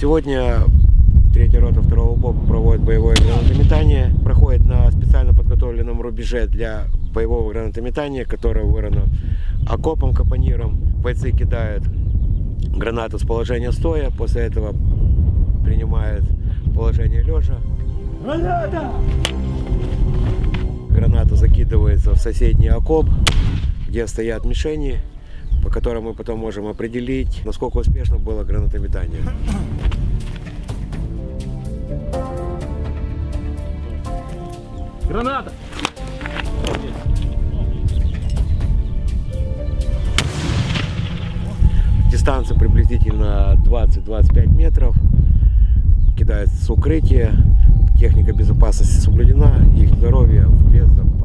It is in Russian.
Сегодня третья рота второго БОПа проводит боевое гранатометание. Проходит на специально подготовленном рубеже для боевого гранатометания, которое вырано окопом капониром. Бойцы кидают гранату с положения стоя, после этого принимают положение лежа. Граната! Граната закидывается в соседний окоп, где стоят мишени, по которым мы потом можем определить, насколько успешно было гранатометание. Граната! Дистанция приблизительно 20-25 метров. Кидается с укрытия. Техника безопасности соблюдена. Их здоровье в безопасности.